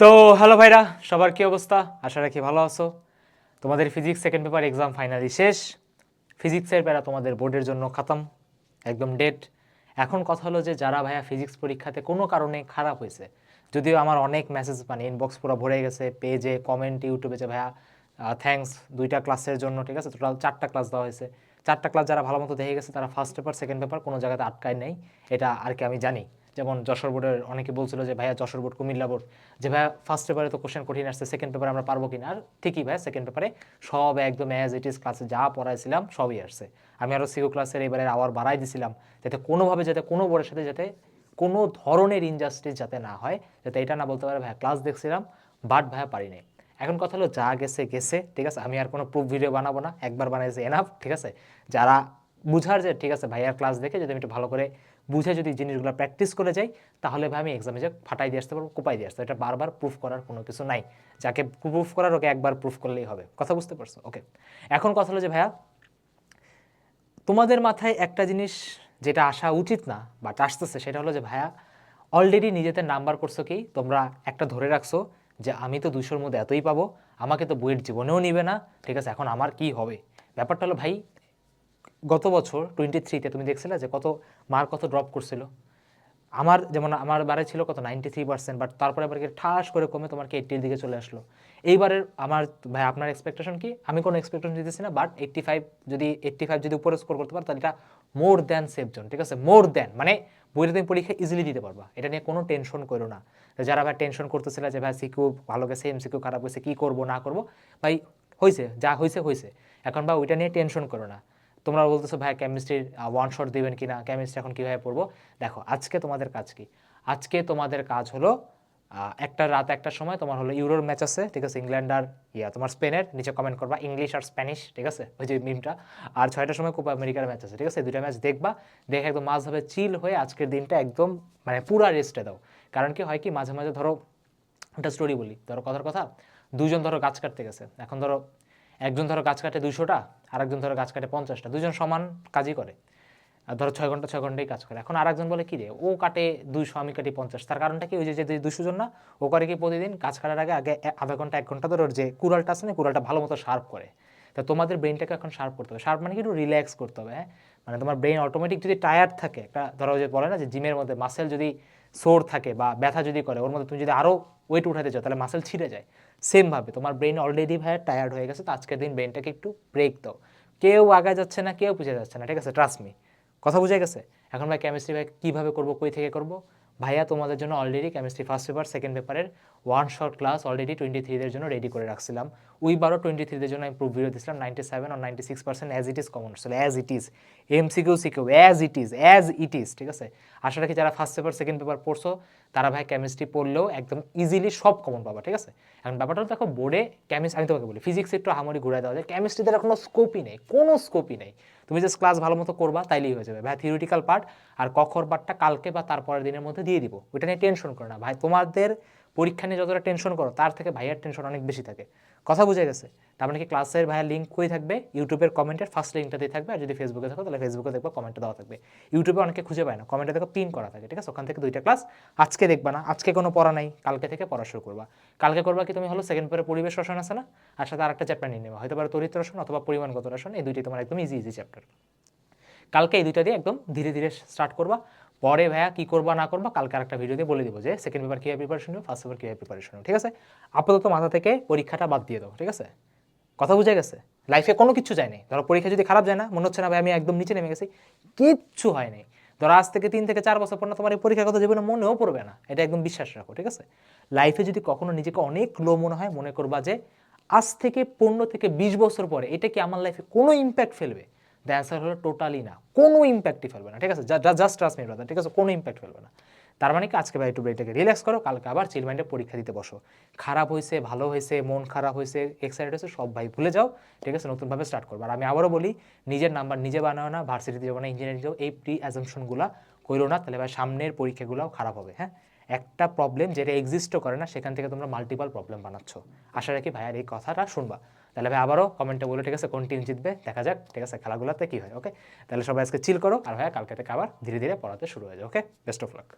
তো হ্যালো ভাইরা, সবার কি অবস্থা? আশা রাখি ভালো আছো। তোমাদের physics second paper exam finally শেষ। ফিজিক্সের প্যারা তোমাদের বোর্ডের জন্য খাতাম, একদম ডেট এখন কথা হলো যে, যারা ভাইয়া ফিজিক্স পরীক্ষাতে কোনো কারণে খারাপ হয়েছে, যদিও আমার অনেক মেসেজ মানে ইনবক্স পুরো ভরে গেছে পেজে কমেন্ট ইউটিউবে যে ভাইয়া থ্যাঙ্কস দুইটা ক্লাসের জন্য, ঠিক আছে? টোটাল চারটা ক্লাস দেওয়া হয়েছে। চারটা ক্লাস যারা ভালো মতো দেখে গেছে, তারা ফার্স্ট পেপার সেকেন্ড পেপার কোনো জায়গাতে আটকায় নেই। এটা আর কি আমি জানি। যেমন যশোর বোর্ডের অনেকে বলছিল যে, ভাইয়া, যশোর বোর্ড কুমিল্লা বোর্ড। যে, ভাইয়া ফার্স্ট পেপারে তো কোশ্চেন কঠিন আসছে সেকেন্ড পেপারে আমরা পারব কিনা? আর ঠিকই, ভাইয়া সেকেন্ড পেপারে সব একদম অ্যাজ ইট ইজ ক্লাসে যা পড়াইছিলাম সবই আসছে। আমি আরও সিও ক্লাসের এবারে আওয়ার বাড়াই দিছিলাম, যাতে কোনোভাবে, যাতে কোনো বোর্ডের সাথে, যাতে কোনো ধরনের ইনজাস্টিস যাতে না হয়, যাতে এটা না বলতে পারে, ভাইয়া ক্লাস দেখছিলাম বাট ভাইয়া, পারি নাই। এখন কথা হলো, যা গেছে গেছে, ঠিক আছে? আমি আর কোনো প্রুফ ভিডিও বানাবো না, একবার বানাইছে এনাফ ঠিক আছে? যারা বুঝার যে, ঠিক আছে ভাইয়ার ক্লাস দেখে যদি আমি একটু ভালো করে বুঝে যদি জিনিসগুলো প্র্যাকটিস করে যাই, তাহলে ভাই আমি এক্সামে যে ফাটাই দিয়ে আসতে পারব, কোপাই দিয়ে আসতে এটা বারবার প্রুফ করার কোনো কিছু নাই। যাকে প্রুফ করার ওকে একবার প্রুফ করলেই হবে। কথা বুঝতে পারছ? ওকে এখন কথা হলো যে ভাইয়া, তোমাদের মাথায় একটা জিনিস যেটা আসা উচিত না বাট আসতেছে, সেটা হলো যে ভাইয়া অলরেডি নিজেদের নাম্বার করছ কি? তোমরা একটা ধরে রাখছো যে আমি তো দুশোর মধ্যে এতই পাবো, আমাকে তো বইয়ের জীবনেও নিবে না। ঠিক আছে, এখন আমার কি হবে? ব্যাপারটা হলো ভাই গত বছর টোয়েন্টি থ্রিতে তুমি দেখছিলে যে কত মার কত ড্রপ করছিল? আমার যেমন আমার বারে ছিল কত নাইনটি থ্রি পার্সেন্ট বাট তারপরে আবার ঠাস করে কমে তোমার কি এইটির দিকে চলে আসলো। এইবারের আমার, ভাই, আপনার এক্সপেকটেশন কি? আমি কোনো এক্সপেকটেশন দিতেছি না বাট এইট্টি ফাইভ যদি এইট্টি ফাইভ যদি উপরে স্কোর করতে পারো, তাহলে এটা মোর দ্যান সেফ জোন ঠিক আছে? মোর দ্যান মানে বইটা তুমি পরীক্ষা ইজিলি দিতে পারবা। এটা নিয়ে কোনো টেনশন করো না। যারা ভাই টেনশন করতেছিল যে ভাই সিকিউ ভালো গেছে এম সিকিউ খারাপ হয়েছে কী করব, না করব, ভাই হয়েছে যা হয়েছে হয়েছে এখন বা ওইটা নিয়ে টেনশন করো না। তোমরা বলতেছো, ভাই কেমিস্ট্রির ওয়ান শট দিবেন কি না কেমিস্ট্রি এখন কীভাবে পড়ব? দেখো, আজকে তোমাদের কাজ কি? আজকে তোমাদের কাজ হলো একটা রাত একটার সময় তোমার হলো ইউরোর ম্যাচ আছে, ঠিক আছে? ইংল্যান্ড আর ইয়া, তোমার স্পেনের নিচে কমেন্ট করবা ইংলিশ আর স্প্যানিশ ঠিক আছে? ওই যে মিমটা আর ছয়টার সময় কোপা আমেরিকার ম্যাচ আছে, ঠিক আছে? দুইটা ম্যাচ দেখবা, দেখে একদম মাঝভাবে চিল হয়ে আজকের দিনটা একদম মানে পুরা রেস্টে দাও। কারণ কি হয় কি, মাঝে মাঝে ধরো, একটা স্টোরি বলি। ধরো কথার কথা, দুজন ধরো গাছ কাটতে গেছে। এখন ধরো একজন ধরো গাছ কাটে দুইশোটা আর একজন ধরো গাছ কাটে পঞ্চাশটা দুজন সমান কাজই করে। আর ধরো ছয় ঘণ্টা, ছয় ঘন্টাই কাজ করে। এখন আরেকজন বলে, কি রে, ও কাটে দুইশো, আমি কাটি পঞ্চাশ। তার কারণটা কি? ওই যে যে দুশো জন না, ও করে কি প্রতিদিন গাছ কাটার আগে আগে আধা ঘণ্টা, এক ঘণ্টা ধরে ওর যে কুড়ালটা আছে না, কুড়ালটা ভালো মতো শার্প করে। তা তোমাদের ব্রেনটাকে এখন শার্প করতে হবে। শার্প মানে কি? একটু রিল্যাক্স করতে হবে হ্যাঁ? মানে তোমার ব্রেন অটোমেটিক যদি টায়ার্ড থাকে, একটা ধরো যে বলে না যে জিমের মধ্যে মাসেল যদি সোর থাকে বা ব্যথা যদি করে, ওর মধ্যে তুমি যদি আরও ওয়েট উঠাতে চাও, তাহলে মাসেল ছিঁড়ে যায়। সেমভাবে, তোমার ব্রেন অলরেডি ভাইয়া টায়ার্ড হয়ে গেছে, তো আজকের দিন ব্রেনটাকে একটু ব্রেক দাও। কেউ আগে যাচ্ছে না, কেউ বুঝে যাচ্ছে না, ঠিক আছে? ট্রাস্ট মি কথা বুঝে গেছে? এখন ভাই কেমিস্ট্রি ভাই কীভাবে করব, কই থেকে করব? ভাইয়া তোমাদের জন্য already chemistry first paper second পেপারের one short class already twenty থ্রিদের জন্য রেডি করে রাখছিলাম। উইবারও টোয়েন্টি থ্রিদের জন্য আমি প্রুফ ভিডিও দিয়েছিলাম ninety seven R ninety six percent as it is common আসলে as it is M C CQ CQ as it is as it is ঠিক আছে? আশা রাখি যারা ফার্স্ট পেপার সেকেন্ড পেপার পড়ছো, তারা ভাই কেমিস্ট্রি পড়লেও একদম ইজিলি সব কমন পাবা, ঠিক আছে? এখন ব্যাপারটা দেখো বোর্ডে কেমিস্ট্রি আমি তোমাকে বলি ফিজিক্স একটু হামরি ঘুরাই দেওয়া যায়। কেমিস্ট্রিতে কোনো স্কোপই নেই, কোনো স্কোপই নেই। তুমি জাস্ট ক্লাস ভালো মতো করবা, তাইলেই হয়ে যাবে। ভাই থিওরিটিক্যাল পার্ট আর কখর পার্টটা কালকে বা তারপরের দিনের মধ্যে দিয়ে দিব, ওইটা নিয়ে টেনশন করো না। ভাই তোমাদের পরীক্ষা নিয়ে যতটা টেনশন করো, তার থেকে ভাইয়ার টেনশন অনেক বেশি থাকে। কথা বুঝে গেছে? তার মানে কি ক্লাসের ভাইয়ার লিঙ্ক কই থাকবে ইউটিউবের কমেন্টের ফার্স্ট লিঙ্কটা দিয়ে থাকবে, আর যদি ফেসবুকে থাকো, তাহলে ফেসবুকে দেখব কমেন্টটা দেওয়া থাকবে। ইউটিউবে অনেকে খুঁজে পায় না কমেন্টে দেখো পিন করা থাকে, ঠিক আছে? ওখান থেকে দুইটা ক্লাস আজকে দেখবা না, আজকে কোনো পড়া নাই, কালকে থেকে পড়া শুরু করবা। কালকে করবা কি তুমি হলো সেকেন্ড পেপারে পরিবেশ রসায়ন আছে না? আর সাথে আরেকটা চ্যাপ্টার নিয়ে নেবা, হয়তো পারে তরিত রসায়ন অথবা পরিমাণগত রসায়ন, এই দুইটি তোমার একদম ইজি ইজি চ্যাপ্টার কালকে এই দুইটা দিয়ে একদম ধীরে ধীরে স্টার্ট করবা। পরে ভাইয়া কি করবা, না করবা, কালকে আরেকটা ভিডিও দিয়ে বলে দিব যে সেকেন্ড পেপার কীভাবে প্রিপারেশন নেবে ফার্স্ট পেপার কীভাবে প্রিপারেশন নেবে ঠিক আছে? আপাতত মাথা থেকে পরীক্ষাটা বাদ দিয়ে দাও, ঠিক আছে? কথা বুঝে গেছে? লাইফে কোনো কিছু যায় নাই। ধরো পরীক্ষা যদি খারাপ যায় না, মনে হচ্ছে না ভাই আমি একদম নিচে নেমে গেছি, কিচ্ছু হয় নাই। ধরো আজ থেকে তিন থেকে চার বছর পর না তোমার এই পরীক্ষার কথা জীবনে মনেও পড়বে না। এটা একদম বিশ্বাস রাখো, ঠিক আছে? লাইফে যদি কখনো নিজেকে অনেক লো মনে হয়, মনে করবা যে আজ থেকে পনেরো থেকে বিশ বছর পরে এটা কি আমার লাইফে কোনো ইম্প্যাক্ট ফেলবে? দ্য অ্যান্সার হলো টোটালি না। কোনো ইম্প্যাক্টই ফেলবে না, ঠিক আছে? জাস্ট ট্রাস্ট মি ব্রাদার ঠিক আছে? কোনো ইম্প্যাক্ট ফেলবে না। তার মানে কি? আজকে ভাই একটু ব্রেকটাকে রিল্যাক্স করো, কালকে আবার চিল মাইন্ডে পরীক্ষা দিতে বসো। খারাপ হয়েছে, ভালো হয়েছে, মন খারাপ হয়েছে এক্সাইটেড হয়েছে, সব ভাই ভুলে যাও, ঠিক আছে? নতুনভাবে স্টার্ট করব। আর আমি আবারও বলি, নিজের নাম্বার নিজে বানাও না ভার্সিটিতে যাব না ইঞ্জিনিয়ারিং যাও এই প্রি অ্যাজামশনগুলো করো না, তাহলে ভাই সামনের পরীক্ষাগুলোও খারাপ হবে হ্যাঁ? একটা প্রবলেম যেটা এক্সিস্টও করে না, সেখান থেকে তোমরা মাল্টিপাল প্রবলেম বানাচ্ছ। আশা রাখি ভাইয়ার এই কথাটা শুনবা। তাহলে ভাই আবারও কমেন্টে বলে, ঠিক আছে কোন টিম জিতবে, দেখা যাক, ঠিক আছে, খেলাগুলোতে কী হয় ওকে তাহলে সবাই আজকে চিল করো, আর ভাইয়া কালকে থেকে আবার ধীরে ধীরে পড়াতে শুরু হয়ে যায় ওকে বেস্ট অফ লাক